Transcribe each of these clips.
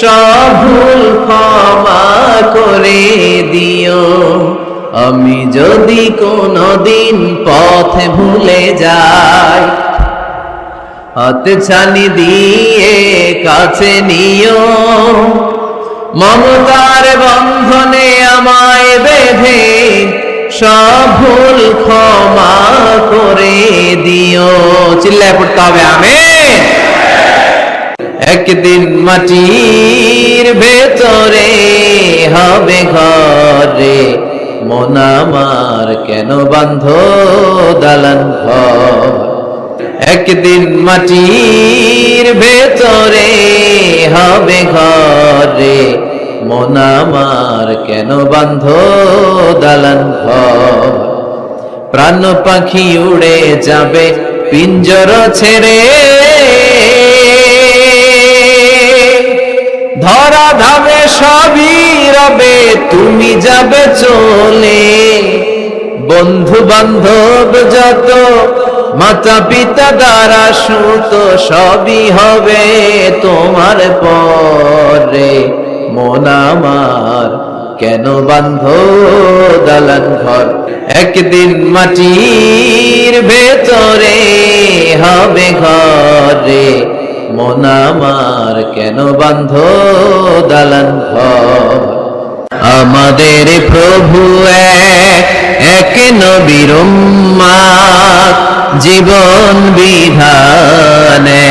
সব ভুল ক্ষমা করে দিও। আমি যদি কোনো দিন পথ ভুলে যাই, হাত ছানি দিয়ে কাছে নিও। মমতার বন্ধনে আমায় বেঁধে সব ভুল ক্ষমা করে দিও। চিল্লায় পড়তে হবে, আমেন। একদিন মাটির ভেতরে হবে ঘরে, মন আমার কেন বান্ধ দালান ঘর? একদিন মাটির ভেতরে হবে ঘরে, মন আমার কেন বান্ধ দালান ঘর? প্রাণ পাখি উড়ে যাবে, পিঞ্জর ছেড়ে ধরা ধামে সবই রবে, তুমি যাবে চলে। বন্ধু বান্ধব যত মাতা পিতা দ্বারা সুত সবই হবে তোমার পরে। মন আমার কেন বান্ধ দালান ঘর? একদিন মাটির ভেতরে হবে ঘরে। মন আমার কেন বান্ধ দালান আমাদের প্রভু এক নবীর জীবন বিধানে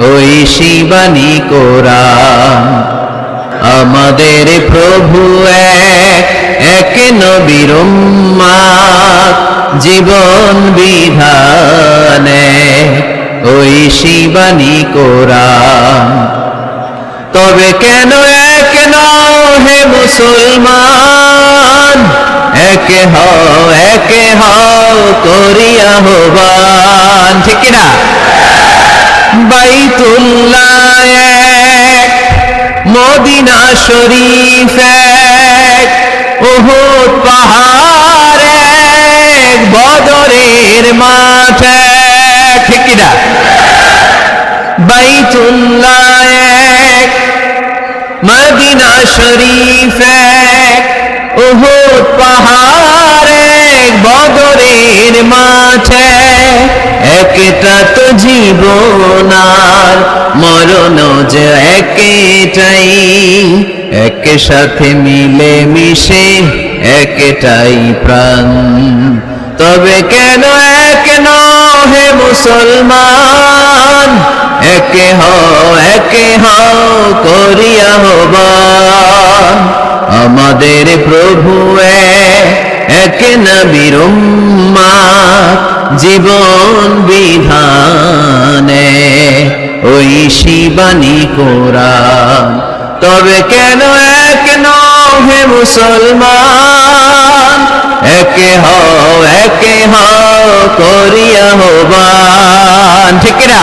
ওই শিবানী কোরআন, আমাদের প্রভু এক নবীর জীবন বিধানে ওই শিবানী কোরআন। তবে কেন এক নও হে মুসলমান? একে হও একে হও করিয়া হবান ঠিক না বাইতুল্লাহ এক, মদিনা শরীফ এক ওহুদ পাহাড় এক, বদরের মাঠ বাইতুল্লাহ এক মদিনা শরীফ এক উহুদ পাহাড় এক বদরের মাঠে, একটা তো জীবন আর মরণ যে একটাই এক সাথে মিলে মিশে একটাই প্রাণ। তবে কেন এক হে মুসলমান একে হও, একে করিয়া হবান আমাদের প্রভু এক নবীর জীবন বিধানে। ওই শিবানী কোরআন, তবে কেন এক হে মুসলমান? একে হও একে হও, করিয়া হবান ঠিক না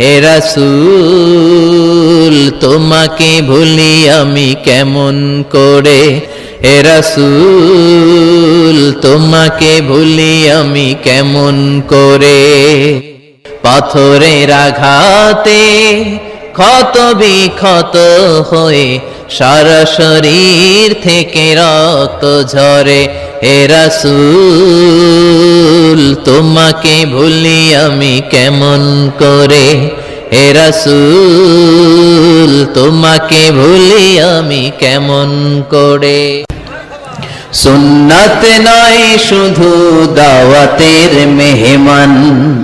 হে রাসূল, তোমাকে ভুলি আমি কেমন করে? হে রাসূল, তোমাকে ভুলি আমি কেমন করে? পাথরের আঘাতে ক্ষত বিক্ষত হয়ে সারা শরীর থেকে রক্ত ঝরে। হে রাসূল, তোমাকে ভুলি আমি কেমন করে? হে রাসূল, তোমাকে ভুলি আমি কেমন করে? সুন্নাত নয় শুধু দাওয়াতের মেহমান,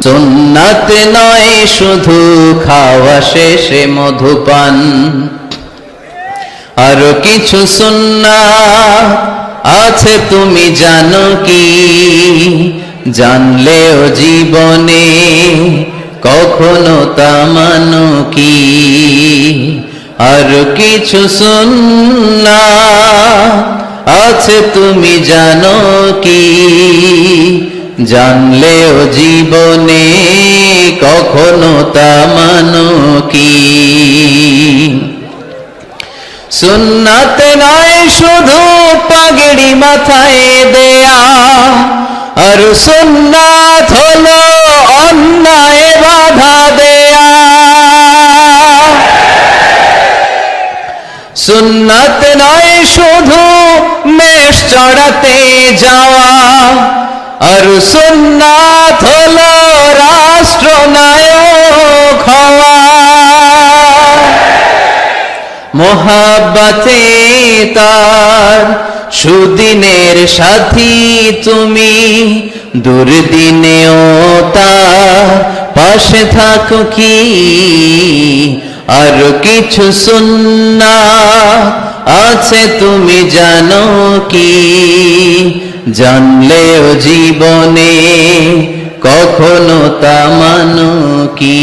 সুন্নাত নয় শুধু খাওয়া শেষে মধুপান। আরও কিছু সুন্না আছে তুমি জানো কি? জানলেও জীবনে কখনো তা মানো কি? আর কিছু সুন্না আছে তুমি জানো কি? জানলেও জীবনে কখনো তা মানো কি? সুন্নাত নয়, শুধু পাগড়ি মাথায় দেয়া। আর সুন্নাত হলো অন্যায় বাধা দেয়া। সুন্নাত নয়, শুধু মেষ চড়াতে যাওয়া। আর সুন্নাত হলো রাষ্ট্রনায়ক হওয়া। মোহাব্বতে তার সুদিনের সাথী তুমি, দুর্দিনেও তার পাশে থাকো কি? আর কিছু সুন্না আছে তুমি জানো কি? জানলেও জীবনে কখনো তা মানো কি?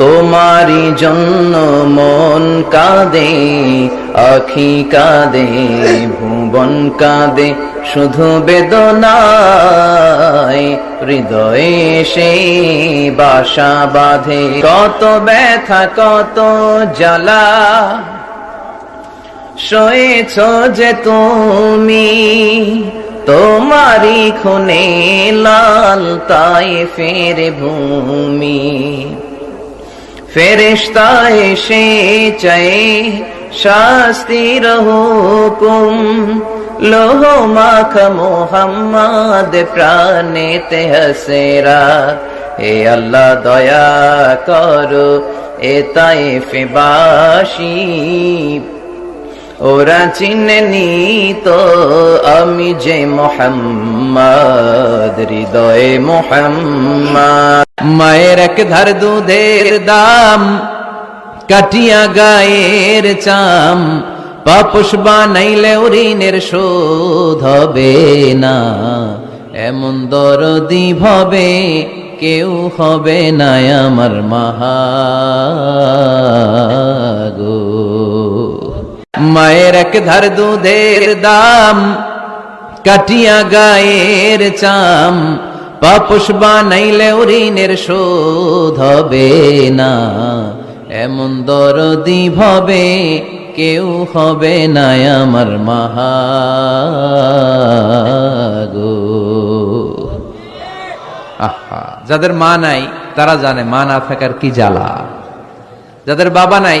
তোমারি জন্য মন কাঁদে, আখি কাঁদে, ভুবন কাঁদে, শুধু বেদনায় হৃদয়ে সে বাসা বাঁধে। কত ব্যথা, কত জ্বালা সয়েছ যে তুমি তোমারি খুনে লাল তাই ফের ভূমি। ফেরিস্তা এসে চাই শাস্তির হুকুম লোহ মাখ মোহাম্মদ প্রাণেতে হসেরা। হে আল্লাহ দয়া করো, এ তাই ফিবাসী ওরা চিনেনি তো আমি যে মোহাম্মদ, হৃদয়ে মোহাম্মদ। মায়ের এক ধার দুধের দাম, কাটিয়া গায়ের চাম। পাপুষ বানাইলে ঋণের শোধ হবে না। এমন দরদি ভবে কেউ হবে না আমার মাহাগো মায়ের এক ধার দুধের দাম, কাটিয়া গায়ের চাম পাপুষ বানাইলে ঋণের শোধ হবে না। এমন দরদি ভবে কেউ হবে না আমার মাহাগো। আহা, যাদের মা নাই, তারা জানে মা না থাকার কি জ্বালা। যাদের বাবা নাই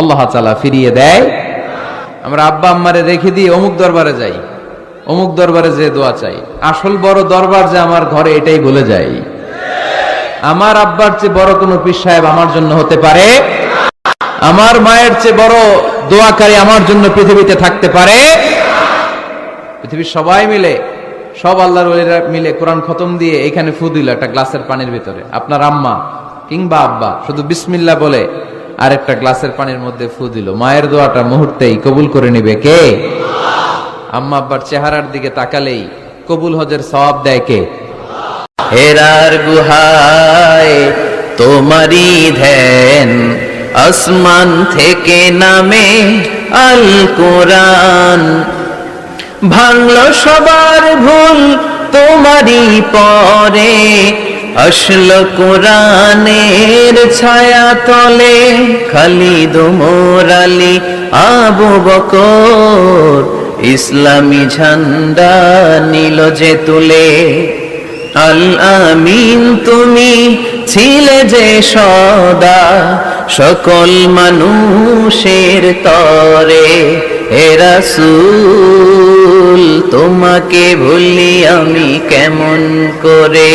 আল্লাহ তালা ফিরিয়ে দেয়। আমরা আব্বা আম্মারে রেখে দিয়ে অমুক দরবারে যাই, অমুক দরবারে যে দোয়া চাই। আসল বড় দরবার যে আমার ঘরে এটাই বলে যাই আমার আব্বার চেয়ে বড় কোনো পীর সাহেব আমার জন্য হতে পারে? আমার মায়ের চেয়ে বড় দোয়াকারী আমার জন্য পৃথিবীতে থাকতে পারে? পৃথিবীর সবাই মিলে, সব আল্লাহর মিলে কোরআন খতম দিয়ে এখানে ফু দিল একটা গ্লাসের পানির ভিতরে। আপনার আম্মা কিংবা আব্বা, শুধু বিসমিল্লা বলে আরেকটা গ্লাসের পানির মধ্যে ফু দিল। মায়ের দোয়াটা মুহূর্তেই কবুল করে নিবে কে? আম্মা আব্বার চেহারার দিকে তাকালেই কবুল হজের সব দেয় কে? হেরার গুহায় তোমারই ধ্যান, আসমান থেকে নামে আল কোরআন ভাঙল সবার ভুল তোমারই পরে আসল কোরআনের ছায়া তলে খালিদ মোরালি আবু বকর ইসলামী ঝান্ডা নীল যে তুলে। আল তুমি ছিলে যে সদা, সকল মানুষের তরে। হে রাসূল, তোমাকে ভুলি আমি কেমন করে?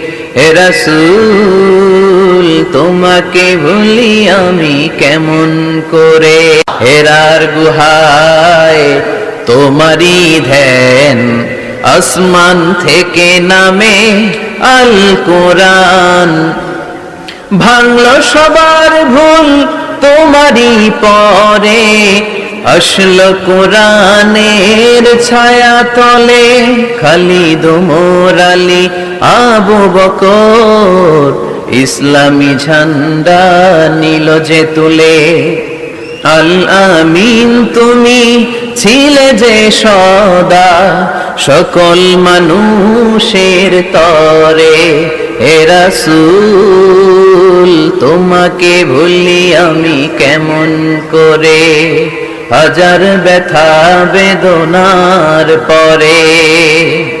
রাসূল, তোমাকে ভুলি আমি কেমন করে? হেরার গুহায় তোমারই ধ্যান, আসমান থেকে নামে আল কোরআন। ভাঙল সবার ভুল তোমারই পরে, আসল কোরআনের ছায়া তলে খালিদ মোরালি আবু বকর, ইসলামী ঝান্ডা নীল যে তুলে। আল আমিন, তুমি ছিলে যে সদা, সকল মানুষের তরে। হে রাসূল, তোমাকে ভুলি আমি কেমন করে? হাজার ব্যথা বেদনার পরে।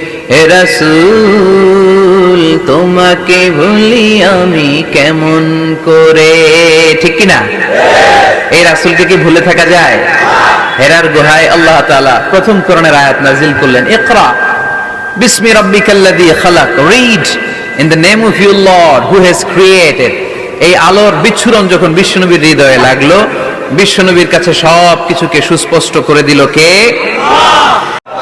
রাসূল, তোমাকে ভুলি আমি কেমন করে? ঠিক কি না এই রাসূলকে কি ভুলে থাকা যায়? হেরার গুহায় আল্লাহ তাআলা প্রথম করণের আয়াত নাজিল করলেন, ইকরা বিসমি রাব্বিকাল্লাযী খালাক read in the name of your lord who has created এই আলোর বিচ্ছুরণ যখন বিশ্বনবীর হৃদয়ে লাগল, বিশ্বনবীর কাছে সব কিছুকে সুস্পষ্ট করে দিল কে?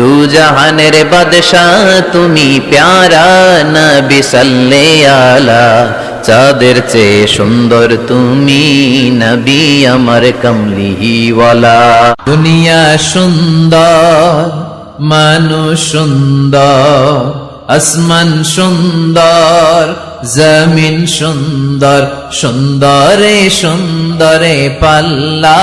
দু জাহানের বাদশাহ, তুমি প্যারা নবী সাল্লে আলা চাঁদের চেয়ে সুন্দর তুমি নবী আমার কমলিওয়ালা দুনিয়া সুন্দর, মানুষ সুন্দর, আসমান সুন্দর, জমিন সুন্দর, সুন্দরে সুন্দরে পাল্লা।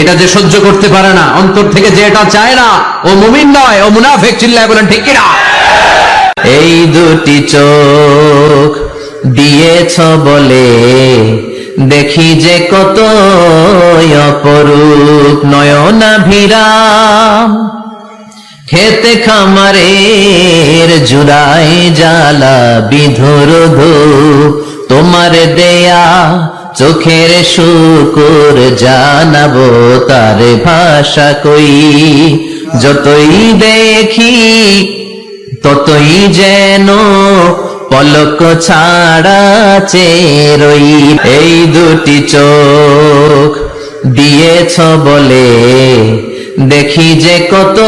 এটা যে সহ্য করতে পারে না, অন্তর থেকে যে এটা চায় না, ও মুমিন নয়, ও মুনাফেক, চিল্লায় বলেন, ঠিক কিনা? এই দুটি চোখ দিয়েছ বলে দেখি যে কত অপরূপ নয়নাভিরাম খেতে খামারের জুড়াই জ্বালা বিধুর ধূপ, তোমার দেয়া চোখের শুকুর জানাব তার ভাষা কই। যতই দেখি, ততই যেন পলক ছাড়া চেরই এই দুটি চোখ দিয়েছ বলে দেখি যে কত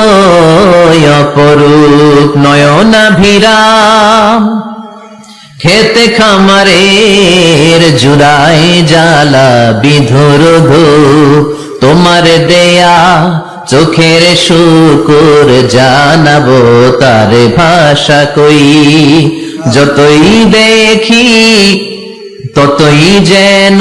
অপরূপ, নয়নাভিরাম। খেতে খামারের জুড়াই জ্বালা বিধুর ধূপ তোমার দেয়া চোখের শুকুর জানাব তার ভাষা কই। যতই দেখি, ততই যেন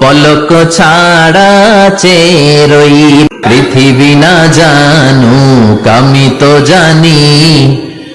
পলক ছাড়া চেরই। পৃথিবী না জানুক, আমি তো জানি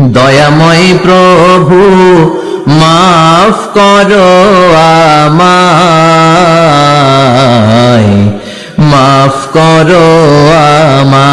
দয়াময় প্রভু মাফ করো আমায়। মাফ করো আমায়।